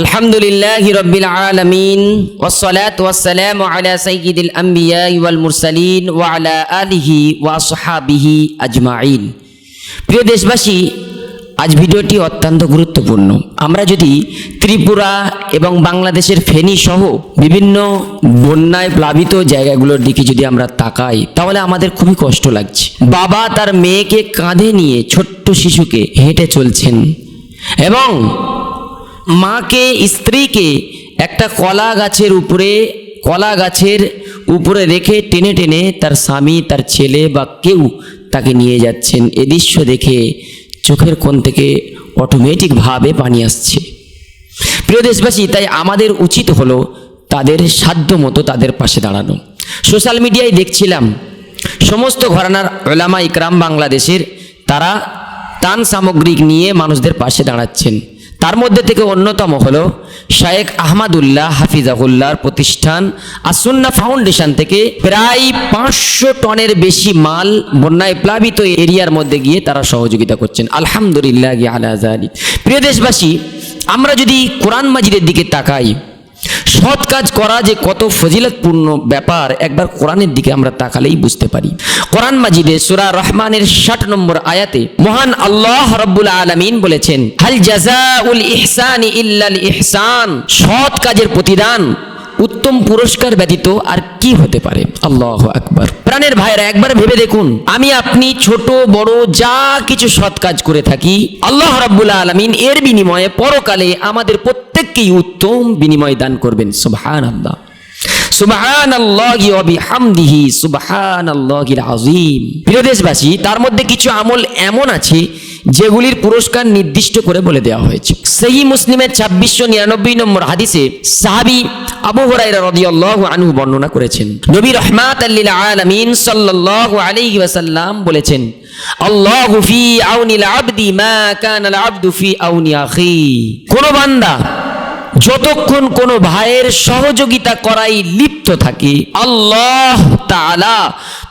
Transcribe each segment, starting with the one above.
আলহামদুলিল্লাহ রব্বিল আলমিন ওসলাত ওয়াসালাম আলা সঈদুল আম্বিয়া ওয়াল মুরসালিন ওয়ালা আলিহি ওয়াসহাবিহি আজমাইন। প্রিয় দেশবাসী, আজ ভিডিওটি অত্যন্ত গুরুত্বপূর্ণ। আমরা যদি ত্রিপুরা এবং বাংলাদেশের ফেনী সহ বিভিন্ন বন্যায় প্লাবিত জায়গাগুলোর দিকে যদি আমরা তাকাই, তাহলে আমাদের খুবই কষ্ট লাগছে। বাবা তার মেয়েকে কাঁধে নিয়ে ছোট্ট শিশুকে হেঁটে চলছেন এবং মাকে, স্ত্রীকে একটা কলা গাছের উপরে, কলা গাছের উপরে রেখে টেনে টেনে তার স্বামী, তার ছেলে বা কেউ তাকে নিয়ে যাচ্ছেন। এ দৃশ্য দেখে চোখের কোণ থেকে অটোমেটিকভাবে পানি আসছে। প্রিয় দেশবাসী, তাই আমাদের উচিত হলো তাদের সাধ্য মতো তাদের পাশে দাঁড়ানো। সোশ্যাল মিডিয়ায় দেখছিলাম, সমস্ত ঘরানার ওলামা ইকরাম বাংলাদেশের তারা তান সামগ্রিক নিয়ে মানুষদের পাশে দাঁড়াচ্ছেন। তার মধ্যে থেকে অন্যতম হলো শায়েক আহমাদুল্লাহ হাফিজাহুল্লাহর প্রতিষ্ঠান আসুন্না ফাউন্ডেশন থেকে প্রায় পাঁচশো টনের বেশি মাল বন্যায় প্লাবিত এরিয়ার মধ্যে গিয়ে তারা সহযোগিতা করছেন আলহামদুলিল্লাহ আলাহ। প্রিয় দেশবাসী, আমরা যদি কোরআন মাজিদের দিকে তাকাই সৎ কাজ করা যে কত ফজিলতপূর্ণ ব্যাপার, একবার কোরআনের দিকে আমরা তাকালেই বুঝতে পারি। কোরআন মাজিদে সুরা রহমানের ষাট নম্বর আয়াতে মহান আল্লাহ রব্বুল আলমিন বলেছেন, হাল জাজা উল ইহসান ইল্লাল ইহসান সৎ কাজের প্রতিদান উত্তম পুরস্কার ব্যতীত আর কি হতে পারে? আল্লাহ আকবার। প্রাণের ভাইরা একবার ভেবে দেখুন। আমি, আপনি, ছোট, বড়, যা কিছু সৎ কাজ করে থাকি, আল্লাহ রাব্বুল আলমিন এর বিনিময়ে পরকালে আমাদের প্রত্যেককেই উত্তম বিনিময় দান করবেন। সুবহান আল্লাহ সুবহান আল্লাহি ওয়া বিহামদিহি সুবহান আল্লাহিল আযীম। প্রিয় দেশবাসী, তার মধ্যে কিছু আমল এমন আছে, যেগুলির পুরস্কার নির্দিষ্ট করে বলে দেওয়া হয়েছে। সেই মুসলিমের ছাব্বিশশো নিরানব্বই নম্বর হাদিসে সাহাবি আবু হুরাইরা রাদিয়াল্লাহু আনহু বর্ণনা করেছেন। নবী রহমাত আল্লিল আলামিন সাল্লাল্লাহু আলাইহি ওয়াসাল্লাম বলেছেন, আল্লাহু ফি আউনিল আবদি মা কানাল আবদু ফি আউনি আখি। কোন বান্দা যতক্ষণ কোনো ভাইয়ের সহযোগিতা করাই লিপ্ত থাকে, আল্লাহ তাআলা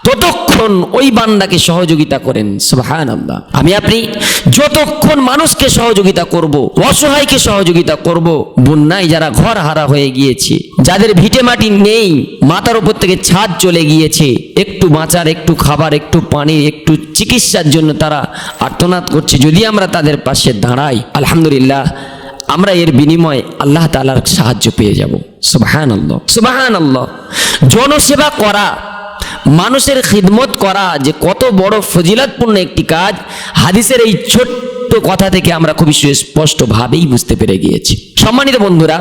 ততক্ষণ ওই বান্দাকে সহযোগিতা করেন সুবহান আল্লাহ আমি আপনি যতক্ষণ মানুষকে সহযোগিতা করব, অসহায়কে সহযোগিতা করব, বন্যায় যারা ঘর হারা হয়ে গিয়েছে, যাদের ভিটে মাটি নেই, মাথার উপর থেকে ছাদ চলে গিয়েছে, একটু বাঁচার, একটু খাবার, একটু পানি একটু চিকিৎসার জন্য তারা আর্তনাদ করছে, যদি আমরা তাদের পাশে দাঁড়াই, আলহামদুলিল্লাহ, আমরা এর বিনিময়ে আল্লাহ তালার সাহায্য পেয়ে যাব সুবাহান আল্লাহ সুবাহান আল্লাহ জনসেবা করা মানুষের খিদমত করা যে কত বড় ফজিলাতপূর্ণ একটি কাজ, হাদিসের এই ছোট্ট কথা থেকে আমরা খুবই সুস্পষ্টভাবেই বুঝতে পেরে গিয়েছি। সম্মানিত বন্ধুরা,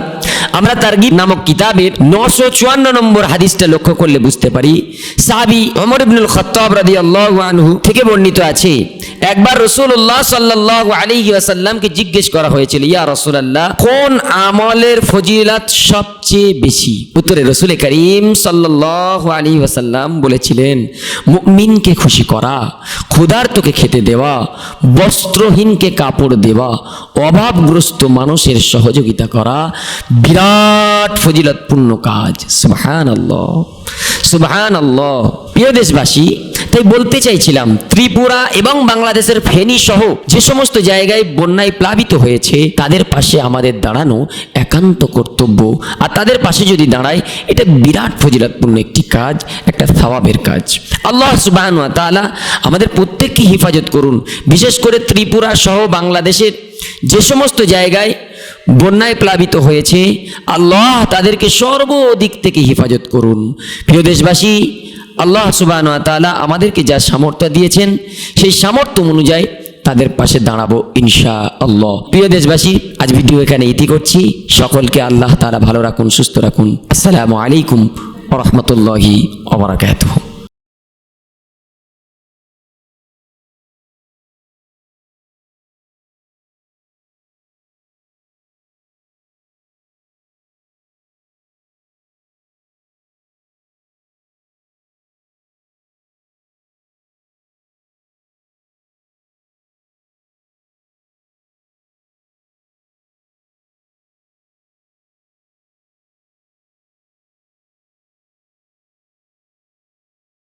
আমরা তারগিব নামক কিতাবের নশো চুয়ান্ন নম্বর হাদিসটা লক্ষ্য করলে বুঝতে পারি। সাহাবি অমর ইবনুল খত্তাব রাদিয়াল্লাহু আনহু থেকে বর্ণিত আছে, একবার রসুল্লাহ সাল্লাহ আলী আসাল্লামকে জিজ্ঞেস করা হয়েছিল, ইয়া রসুল্লাহ কোন আমলের ফজিলাত সবচেয়ে বেশি? উত্তরে রসুল করিম সাল্লাহ আলী আসাল্লাম বলেছিলেন, মুমিনকে খুশি করা, ক্ষুধার্তকে খেতে দেওয়া, বস্ত্রহীনকে কাপড় দেওয়া, অভাবগ্রস্ত মানুষের সহযোগিতা করা বিরাট ফজিলতপূর্ণ কাজ। সুবহান আল্লাহ সুবহান আল্লাহ প্রিয় দেশবাসী, তাই বলতে চাইছিলাম, ত্রিপুরা এবং বাংলাদেশের ফেনী সহ যে সমস্ত জায়গায় বন্যায় প্লাবিত হয়েছে, তাদের পাশে আমাদের দাঁড়ানো একান্ত কর্তব্য। আর তাদের পাশে যদি দাঁড়ায়, এটা বিরাট ফজিলতপূর্ণ একটি কাজ, একটা সওয়াবের কাজ। আল্লাহ সুবাহ তাআলা আমাদের প্রত্যেককে হেফাজত করুন। বিশেষ করে ত্রিপুরা সহ বাংলাদেশের যে সমস্ত জায়গায় বন্যায় প্লাবিত হয়েছে। আল্লাহ তাদেরকে সর্বদিক থেকে হেফাজত করুন। প্রিয় দেশবাসী, আল্লাহ সুবাহ আমাদেরকে যা সামর্থ্য দিয়েছেন, সেই সামর্থ্য অনুযায়ী তাদের পাশে দাঁড়াবো ইনশা আল্লাহ প্রিয় দেশবাসী, আজ ভিডিও এখানে ইতি করছি। সকলকে আল্লাহ তারা ভালো রাখুন, সুস্থ রাখুন। আসসালামু আলাইকুম রহমতুল্লাহি ওবরাকাতুহু